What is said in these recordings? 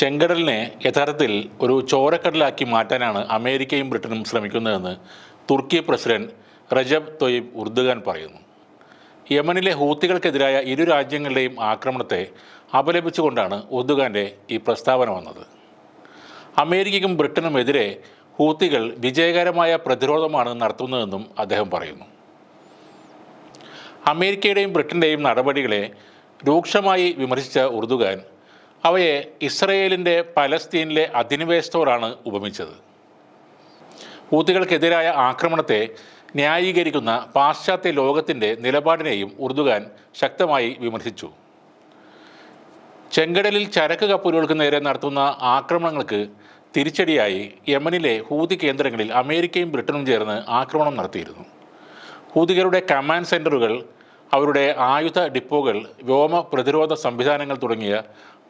ചെങ്കടലിനെ യഥാർത്ഥത്തിൽ ഒരു ചോരക്കടലാക്കി മാറ്റാനാണ് അമേരിക്കയും ബ്രിട്ടനും ശ്രമിക്കുന്നതെന്ന് തുർക്കി പ്രസിഡന്റ് റജബ് തൊയ്ബ് ഉർദുഗാൻ പറയുന്നു. യമനിലെ ഹൂത്തികൾക്കെതിരായ ഇരു രാജ്യങ്ങളുടെയും ആക്രമണത്തെ അപലപിച്ചുകൊണ്ടാണ് ഉർദുഗാന്റെ ഈ പ്രസ്താവന വന്നത്. അമേരിക്കയ്ക്കും ബ്രിട്ടനുമെതിരെ ഹൂത്തികൾ വിജയകരമായ പ്രതിരോധമാണ് നടത്തുന്നതെന്നും അദ്ദേഹം പറയുന്നു. അമേരിക്കയുടെയും ബ്രിട്ടന്റെയും നടപടികളെ രൂക്ഷമായി വിമർശിച്ച ഉർദുഗാൻ അവയെ ഇസ്രയേലിന്റെ പലസ്തീനിലെ അധിനിവേശത്തോടാണ് ഉപമിച്ചത്. ഹൂത്തികൾക്കെതിരായ ആക്രമണത്തെ ന്യായീകരിക്കുന്ന പാശ്ചാത്യ ലോകത്തിന്റെ നിലപാടിനെയും ഉർദുഗാൻ ശക്തമായി വിമർശിച്ചു. ചെങ്കടലിൽ ചരക്ക് കപ്പലുകൾക്ക് നേരെ നടത്തുന്ന ആക്രമണങ്ങൾക്ക് തിരിച്ചടിയായി യമനിലെ ഹൂതി കേന്ദ്രങ്ങളിൽ അമേരിക്കയും ബ്രിട്ടനും ചേർന്ന് ആക്രമണം നടത്തിയിരുന്നു. ഹൂതികളുടെ കമാൻഡ് സെന്ററുകൾ അവരുടെ ആയുധ ഡിപ്പോകൾ വ്യോമ പ്രതിരോധ സംവിധാനങ്ങൾ തുടങ്ങിയ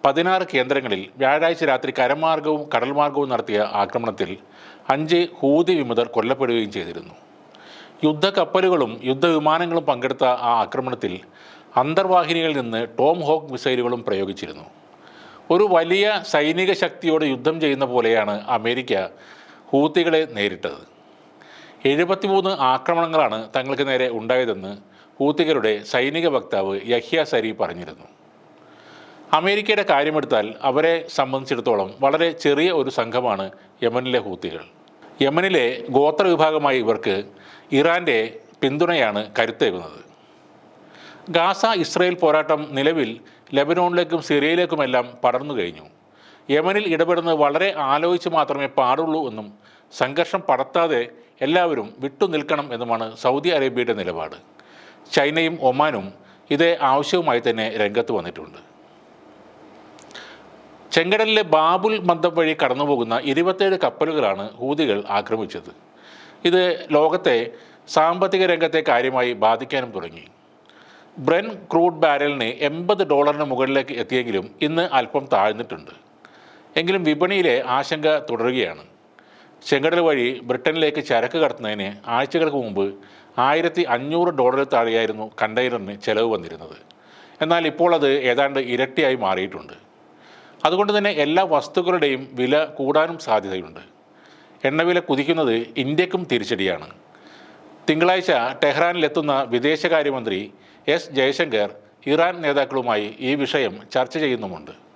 പതിനാറ് കേന്ദ്രങ്ങളിൽ വ്യാഴാഴ്ച രാത്രി കരമാർഗവും കടൽമാർഗവും നടത്തിയ ആക്രമണത്തിൽ അഞ്ച് ഹൂതി വിമതർ കൊല്ലപ്പെടുകയും ചെയ്തിരുന്നു. യുദ്ധക്കപ്പലുകളും യുദ്ധവിമാനങ്ങളും പങ്കെടുത്ത ആ ആക്രമണത്തിൽ അന്തർവാഹിനികളിൽ നിന്ന് ടോം ഹോക്ക് മിസൈലുകളും പ്രയോഗിച്ചിരുന്നു. ഒരു വലിയ സൈനിക ശക്തിയോട് യുദ്ധം ചെയ്യുന്ന പോലെയാണ് അമേരിക്ക ഹൂത്തികളെ നേരിട്ടത്. എഴുപത്തിമൂന്ന് ആക്രമണങ്ങളാണ് തങ്ങൾക്ക് നേരെ ഉണ്ടായതെന്ന് ഹൂത്തികളുടെ സൈനിക വക്താവ് യഹ്യ സരി പറഞ്ഞിരുന്നു. അമേരിക്കയുടെ കാര്യമെടുത്താൽ അവരെ സംബന്ധിച്ചിടത്തോളം വളരെ ചെറിയ ഒരു സംഘമാണ് യമനിലെ ഹൂത്തികൾ. യമനിലെ ഗോത്ര വിഭാഗമായ ഇവർക്ക് ഇറാന്റെ പിന്തുണയാണ് കരുത്തേകുന്നത്. ഗാസ ഇസ്രയേൽ പോരാട്ടം നിലവിൽ ലെബനോണിലേക്കും സിറിയയിലേക്കുമെല്ലാം പടർന്നു കഴിഞ്ഞു. യമനിൽ ഇടപെടുന്നത് വളരെ ആലോചിച്ച് മാത്രമേ പാടുള്ളൂ എന്നും സംഘർഷം പടർത്താതെ എല്ലാവരും വിട്ടുനിൽക്കണം എന്നുമാണ് സൗദി അറേബ്യയുടെ നിലപാട്. ചൈനയും ഒമാനും ഇതേ ആവശ്യവുമായി തന്നെ രംഗത്ത് വന്നിട്ടുണ്ട്. ചെങ്കടലിലെ ബാബുൽ മന്ദം വഴി കടന്നുപോകുന്ന ഇരുപത്തേഴ് കപ്പലുകളാണ് ഹൂതികൾ ആക്രമിച്ചത്. ഇത് ലോകത്തെ സാമ്പത്തിക രംഗത്തെ കാര്യമായി ബാധിക്കാനും തുടങ്ങി. ബ്രെൻ ക്രൂഡ് ബാരലിന് എൺപത് ഡോളറിന് മുകളിലേക്ക് എത്തിയെങ്കിലും ഇന്ന് അല്പം താഴ്ന്നിട്ടുണ്ട്. എങ്കിലും വിപണിയിലെ ആശങ്ക തുടരുകയാണ്. ചെങ്കടൽ വഴി ബ്രിട്ടനിലേക്ക് ചരക്ക് കടത്തുന്നതിന് ആഴ്ചകൾക്ക് മുമ്പ് ആയിരത്തി അഞ്ഞൂറ് ഡോളറിൽ താഴെയായിരുന്നു കണ്ടെയ്നറിന് ചെലവ് വന്നിരുന്നത്. എന്നാൽ ഇപ്പോൾ അത് ഏതാണ്ട് ഇരട്ടിയായി മാറിയിട്ടുണ്ട്. അതുകൊണ്ട് തന്നെ എല്ലാ വസ്തുക്കളുടെയും വില കൂടാനും സാധ്യതയുണ്ട്. എണ്ണവില കുതിക്കുന്നത് ഇന്ത്യക്കും തിരിച്ചടിയാണ്. തിങ്കളാഴ്ച ടെഹ്റാനിലെത്തുന്ന വിദേശകാര്യമന്ത്രി എസ് ജയശങ്കർ ഇറാൻ നേതാക്കളുമായി ഈ വിഷയം ചർച്ച ചെയ്യുന്നുമുണ്ട്.